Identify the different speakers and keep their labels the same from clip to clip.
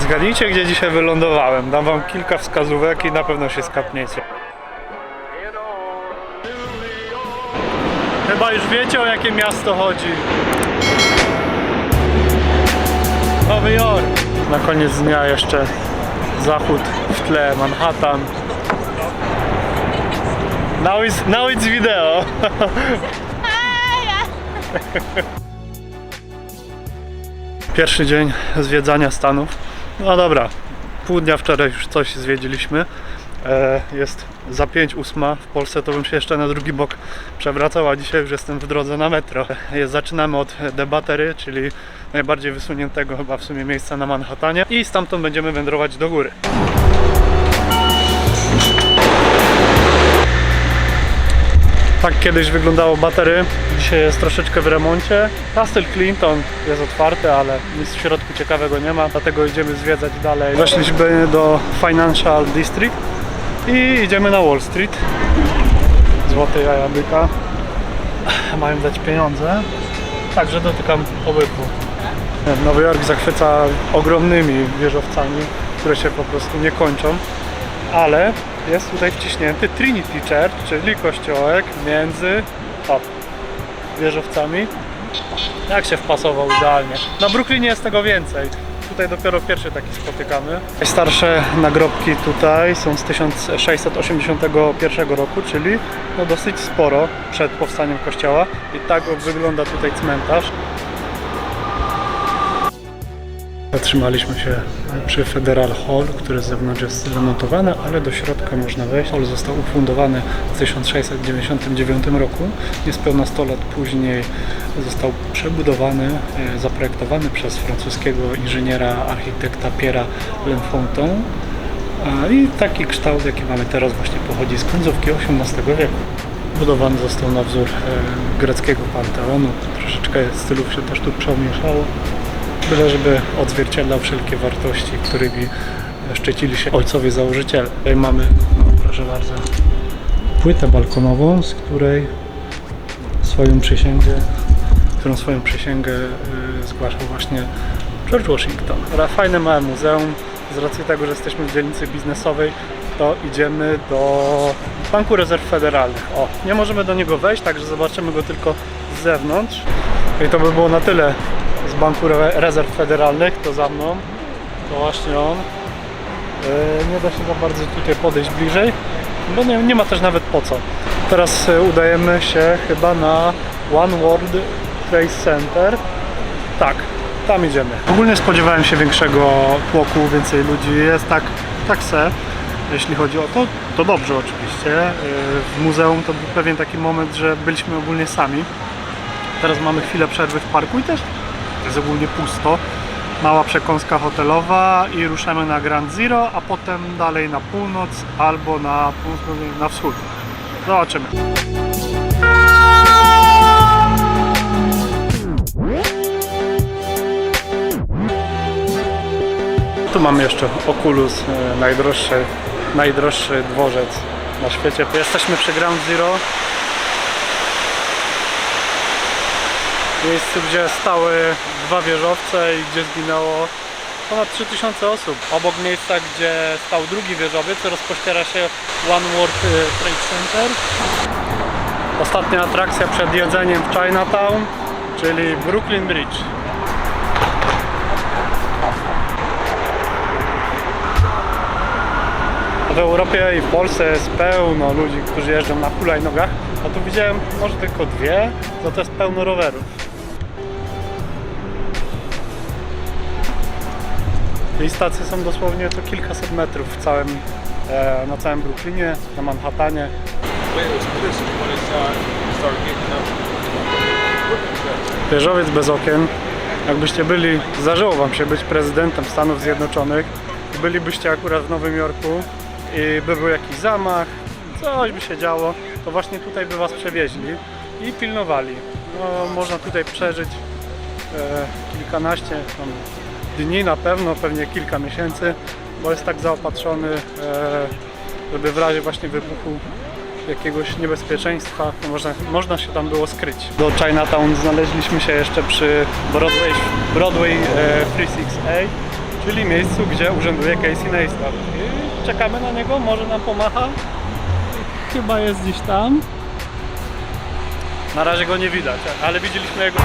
Speaker 1: Zgadnijcie, gdzie dzisiaj wylądowałem. Dam wam kilka wskazówek i na pewno się skapniecie. Chyba już wiecie, o jakie miasto chodzi. Nowy Jork. Na koniec dnia jeszcze zachód w tle, Manhattan. Now it's, now it's video. Pierwszy dzień zwiedzania Stanów. No dobra, pół dnia wczoraj już coś zwiedziliśmy. E, Jest za 5 ósma. W Polsce to bym się jeszcze na drugi bok przewracał, a dzisiaj już jestem w drodze na metro. Zaczynamy od debatery, czyli najbardziej wysuniętego chyba w sumie miejsca na Manhattanie i stamtąd będziemy wędrować do góry. Tak kiedyś wyglądało batery. Dzisiaj jest troszeczkę w remoncie. Castle Clinton jest otwarty, ale nic w środku ciekawego nie ma, dlatego idziemy zwiedzać dalej. Weszliśmy do Financial District i idziemy na Wall Street. Złote jaja byka. Mają dać pieniądze. Także dotykam pobytu. Nowy Jork zachwyca ogromnymi wieżowcami, które się po prostu nie kończą ale jest tutaj wciśnięty Trinity Church, czyli kościołek między o, wieżowcami. Jak się wpasował idealnie. Na Brooklynie jest tego więcej. Tutaj dopiero pierwszy taki spotykamy. Najstarsze nagrobki tutaj są z 1681 roku, czyli no dosyć sporo przed powstaniem kościoła. I tak wygląda tutaj cmentarz. Zatrzymaliśmy się przy Federal Hall, który z zewnątrz jest remontowany, ale do środka można wejść. Hall został ufundowany w 1699 roku. Niespełna 100 lat później został przebudowany, e, zaprojektowany przez francuskiego inżyniera, architekta Pierre'a L'Enfanton. A I taki kształt, jaki mamy teraz, właśnie pochodzi z końcówki XVIII wieku. Budowany został na wzór e, greckiego panteonu. Troszeczkę stylów się też tu przemieszało byle żeby odzwierciedlał wszelkie wartości, którymi szczycili się ojcowie założyciele. Tutaj mamy, no, proszę bardzo, płytę balkonową, z której swoją przysięgę, którą swoją przysięgę y, zgłaszał właśnie George Washington. Fajne małe muzeum. Z racji tego, że jesteśmy w dzielnicy biznesowej, to idziemy do Banku Rezerw Federalnych. O, nie możemy do niego wejść, także zobaczymy go tylko z zewnątrz. I to by było na tyle Banku Re- Rezerw Federalnych, to za mną, to właśnie on. Yy, Nie da się za bardzo tutaj podejść bliżej, bo nie, nie ma też nawet po co. Teraz yy, udajemy się chyba na One World Trade Center. Tak, tam idziemy. Ogólnie spodziewałem się większego tłoku, więcej ludzi. Jest tak, tak se. Jeśli chodzi o to, to dobrze oczywiście. Yy, W muzeum to był pewien taki moment, że byliśmy ogólnie sami. Teraz mamy chwilę przerwy w parku i też jest ogólnie pusto. Mała przekąska hotelowa i ruszamy na Grand Zero, a potem dalej na północ albo na, północ, na wschód. Zobaczymy. Tu mamy jeszcze Oculus, e, najdroższy, najdroższy dworzec na świecie. Jesteśmy przy Ground Zero. Miejscu, gdzie stały dwa wieżowce i gdzie zginęło ponad 3000 osób. Obok miejsca, gdzie stał drugi wieżowiec, rozpościera się One World e, Trade Center. Ostatnia atrakcja przed jedzeniem w Chinatown, czyli Brooklyn Bridge. W Europie i w Polsce jest pełno ludzi, którzy jeżdżą na hulajnogach, a tu widziałem może tylko dwie, to to jest pełno rowerów. I stacje są dosłownie to kilkaset metrów w całym, e, na całym Brooklynie, na Manhattanie. Wieżowiec bez okien. Jakbyście byli, zdarzyło wam się być prezydentem Stanów Zjednoczonych, bylibyście akurat w Nowym Jorku i by był jakiś zamach, coś by się działo, to właśnie tutaj by was przewieźli i pilnowali. No, można tutaj przeżyć e, kilkanaście dni na pewno, pewnie kilka miesięcy, bo jest tak zaopatrzony, e, żeby w razie właśnie wybuchu jakiegoś niebezpieczeństwa można, można się tam było skryć. Do Chinatown znaleźliśmy się jeszcze przy Broadway, Broadway e, 36A czyli miejscu, gdzie urzęduje Casey Neistat. I czekamy na niego, może nam pomacha. Chyba jest gdzieś tam. Na razie go nie widać, ale widzieliśmy jego.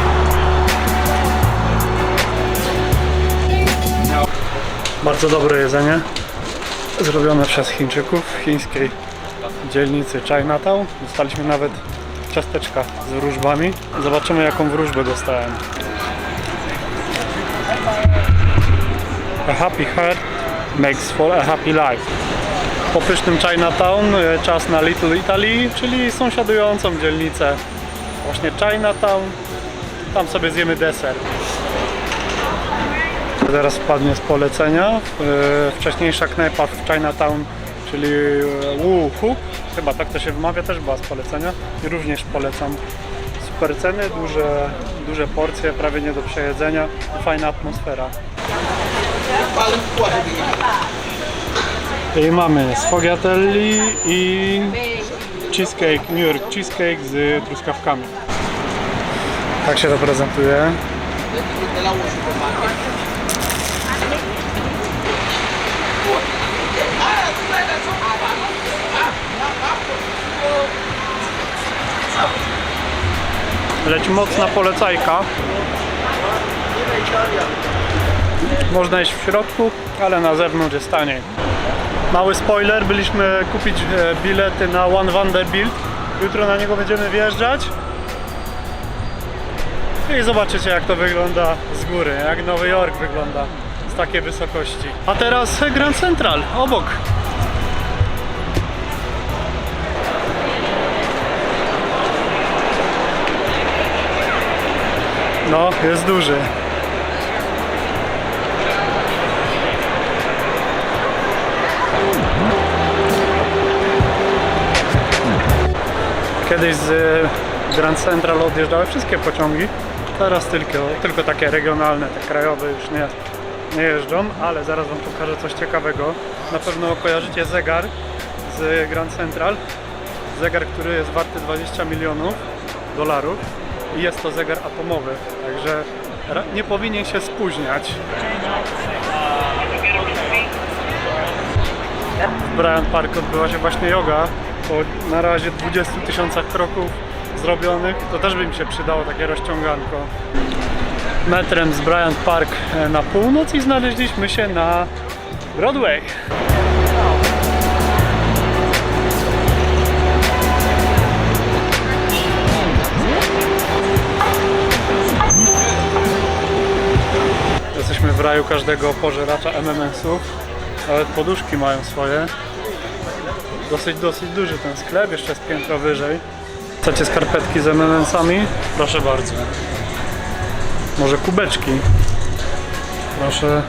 Speaker 1: Bardzo dobre jedzenie. Zrobione przez Chińczyków w chińskiej dzielnicy Chinatown. Dostaliśmy nawet ciasteczka z wróżbami. Zobaczymy jaką wróżbę dostałem. A happy heart makes for a happy life. Po pysznym Chinatown e, czas na Little Italy, czyli sąsiadującą dzielnicę właśnie Chinatown. Tam sobie zjemy deser. Teraz wpadnie z polecenia. E, Wcześniejsza knajpa w Chinatown, czyli e, Wu Hu, chyba tak to się wymawia, też była z polecenia i również polecam. Super ceny, duże, duże porcje, prawie nie do przejedzenia fajna atmosfera. I mamy sfogliatelli i cheesecake, New York cheesecake z truskawkami. Tak się to prezentuje. Leci mocna polecajka. Można iść w środku, ale na zewnątrz jest taniej. Mały spoiler, byliśmy kupić e, bilety na One Vanderbilt. Jutro na niego będziemy wjeżdżać. I zobaczycie jak to wygląda z góry, jak Nowy Jork wygląda z takiej wysokości. A teraz Grand Central, obok. No, jest duży. Kiedyś z e, Grand Central odjeżdżały wszystkie pociągi. Teraz tylko, tylko takie regionalne, te krajowe już nie, nie jeżdżą, ale zaraz Wam pokażę coś ciekawego. Na pewno kojarzycie zegar z Grand Central. Zegar, który jest warty 20 milionów dolarów i jest to zegar atomowy, także nie powinien się spóźniać. W Bryant Park odbywa się właśnie yoga. Po na razie 20 tysiącach kroków zrobionych, to też by mi się przydało takie rozciąganko. Metrem z Bryant Park e, na północ i znaleźliśmy się na Broadway. W raju każdego pożeracza MMS-ów. Nawet poduszki mają swoje. Dosyć, dosyć duży ten sklep, jeszcze jest piętro wyżej. Chcecie skarpetki z MMS-ami? Proszę bardzo. Może kubeczki? Proszę.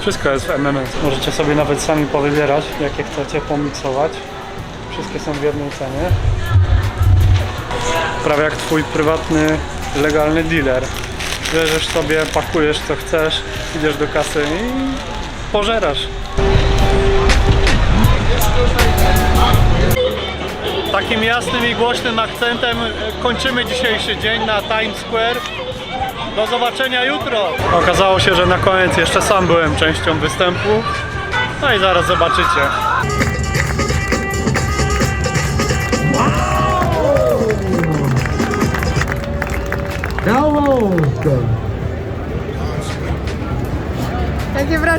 Speaker 1: Wszystko jest w MMS. Możecie sobie nawet sami powybierać, jakie chcecie pomiksować. Wszystkie są w jednej cenie. Prawie jak twój prywatny, legalny dealer. Bierzesz sobie, pakujesz co chcesz, idziesz do kasy i pożerasz. Takim jasnym i głośnym akcentem e, kończymy dzisiejszy dzień na Times Square. Do zobaczenia jutro. Okazało się, że na koniec jeszcze sam byłem częścią występu. No i zaraz zobaczycie.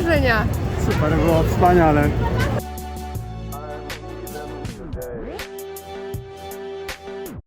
Speaker 2: Wrażenia?
Speaker 1: Super, było wspaniale.